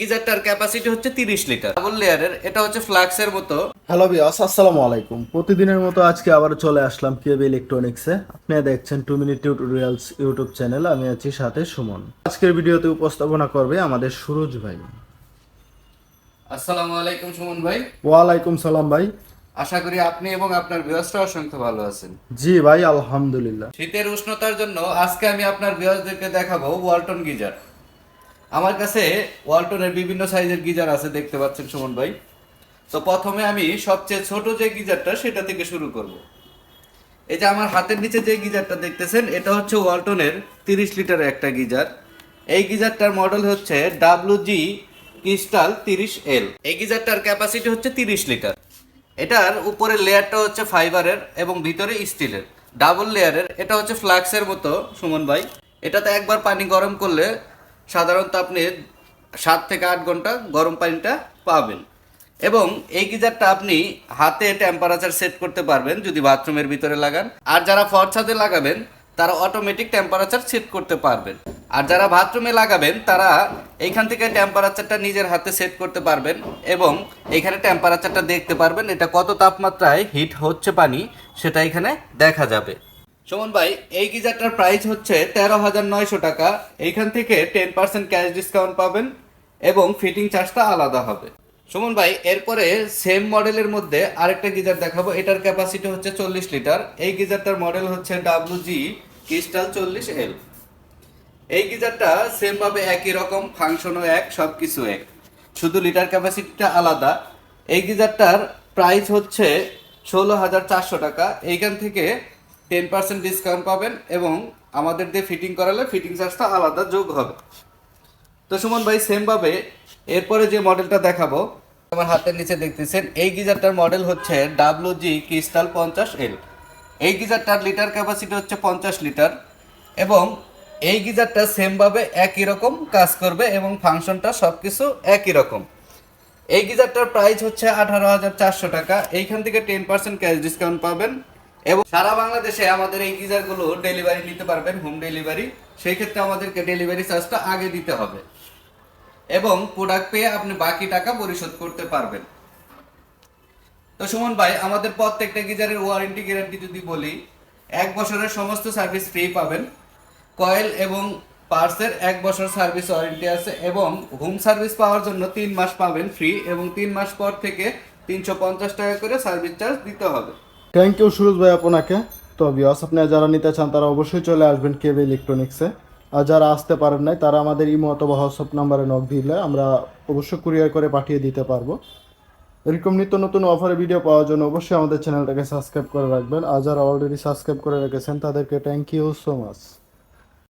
গিজারটার capacity হচ্ছে তিরিশ litre. Double লেয়ারের এটা হচ্ছে ফ্লাক্সের মতো। হ্যালো বিয়াস আসসালামু আলাইকুম। প্রতিদিনের মতো আজকে আবার চলে আসলাম কেবি ইলেকট্রনিক্সে আপনারা দেখছেন two minute tutorials YouTube channel আমি আছি সাথে সুমন। আজকের ভিডিওতে উপস্থাপনা করবে আমাদের সুরজ ভাই। আসসালামু আলাইকুম সুমন ভাই। ওয়ালাইকুম সালাম ভাই। আশা করি আপনি এবং আপনার বৃহস্পতি অসংখ্য ভালো আছেন। জি ভাই আলহামদুলিল্লাহ। শীতের উষ্ণতার জন্য আজকে আমি আপনার বৃহস্পতিকে দেখাবো ওয়ালটন গিজার আমার কাছে ওয়ালটনের বিভিন্ন সাইজের গিজার আছে, দেখতে পাচ্ছেন সুমন ভাই। তো প্রথমে আমি সবচেয়ে ছোট যে গিজারটা, সেটা থেকে শুরু করব। এই যে আমার হাতের নিচে যে গিজারটা দেখতেছেন, এটা হচ্ছে ওয়ালটনের তিরিশ লিটারের একটা গিজার। এই গিজারটার মডেল হচ্ছে ডাব্লু জি ক্রিস্টাল তিরিশ এল। এই গিজারটার ক্যাপাসিটি হচ্ছে তিরিশ লিটার। এটার উপরের লেয়ারটা হচ্ছে ফাইবারের এবং ভিতরে স্টিলের। ডাবল লেয়ারের, এটা হচ্ছে ফ্লাক্সের মতো, সুমন ভাই। এটাতে একবার পানি গরম করলে সাধারণত আপনি সাত থেকে আট ঘণ্টা গরম পানিটা পাবেন। এবং এই গিজারটা আপনি হাতে টেম্পারেচার সেট করতে পারবেন যদি বাথরুমের ভিতরে লাগান। আর যারা ফরছাদে লাগাবেন, তারা অটোমেটিক টেম্পারেচার সেট করতে পারবেন। আর যারা বাথরুমে লাগাবেন, তারা এইখান থেকে টেম্পারেচারটা নিজের হাতে সেট করতে পারবেন এবং এখানে টেম্পারেচারটা দেখতে পারবেন এটা কত তাপমাত্রায় হিট হচ্ছে পানি, সেটা এখানে দেখা যাবে। সুমন ভাই, এই গিজারটার প্রাইস হচ্ছে তেরো হাজার নয়শো টাকা। এইখান থেকে টেন পার্সেন্ট ক্যাশ ডিসকাউন্ট পাবেন এবং ফিটিং চার্জটা আলাদা হবে। সুমন ভাই, এরপরে সেম মডেলের মধ্যে আরেকটা গিজার দেখাবো। এটার ক্যাপাসিটি হচ্ছে চল্লিশ লিটার। এই গিজারটার মডেল হচ্ছে ডাব্লু জি ক্রিস্টাল চল্লিশ এল এই গিজারটা সেম ভাবে একই রকম ফাংশনও এক সব কিছু এক। শুধু লিটার ক্যাপাসিটিটা আলাদা। এই গিজারটার প্রাইস হচ্ছে ষোলো হাজার চারশো টাকা। এইখান থেকে টেন পার্সেন্ট ডিসকাউন্ট পাবেন এবং আমাদের দিয়ে ফিটিং করালে ফিটিং চার্জটা আলাদা যোগ হবে। তো সুমন ভাই সেমভাবে এরপরে যে মডেলটা দেখাবো, আমার হাতের নিচে দেখতেছেন, এই গিজারটার মডেল হচ্ছে ডাব্লু জি ক্রিস্টাল পঞ্চাশ এল এই গিজারটার লিটার ক্যাপাসিটি হচ্ছে পঞ্চাশ লিটার এবং এই গিজারটা সেমভাবে একই রকম কাজ করবে এবং ফাংশনটা সব কিছু একই রকম। এই গিজারটার প্রাইস হচ্ছে আঠারো হাজার চারশো টাকা। এইখান থেকে টেন পার্সেন্ট ক্যাশ ডিসকাউন্ট পাবেন। এবং সারা বাংলাদেশে আমাদের এই গিজারগুলো ডেলিভারি নিতে পারবেন, হোম ডেলিভারি। সেই ক্ষেত্রে আমাদেরকে ডেলিভারি চার্জটা আগে দিতে হবে। এবং প্রোডাক্ট পেয়ে আপনি বাকি টাকা পরিশোধ করতে পারবেন। তো সুমন ভাই, আমাদের প্রত্যেকটা গিজারের ওয়ারেন্টি গ্যারান্টি যদি বলি, এক বছরের সমস্ত সার্ভিস ফ্রি পাবেন। কয়েল এবং পার্সের এক বছর সার্ভিস ওয়ারেন্টি আছে এবং হোম সার্ভিস পাওয়ার জন্য তিন মাস পাবেন ফ্রি এবং তিন মাস পর থেকে তিনশো পঞ্চাশ টাকা করে সার্ভিস চার্জ দিতে হবে। থ্যাংক ইউ সুরজ ভাই আপনাকে। তো বিয়াস আপনি যারা নিতে চান, তারা অবশ্যই চলে আসবেন কেবি ইলেকট্রনিক্সে আর যারা আসতে পারেন নাই, তারা আমাদের ইমো অথবা হোয়াটসঅ্যাপ নাম্বারে নক দিলে আমরা অবশ্যই কুরিয়ার করে পাঠিয়ে দিতে পারব। এরকম নিত্য নতুন অফারে ভিডিও পাওয়ার জন্য অবশ্যই আমাদের চ্যানেলটাকে সাবস্ক্রাইব করে রাখবেন। আর যারা অলরেডি সাবস্ক্রাইব করে রেখেছেন, তাদেরকে থ্যাংক ইউ সো মাচ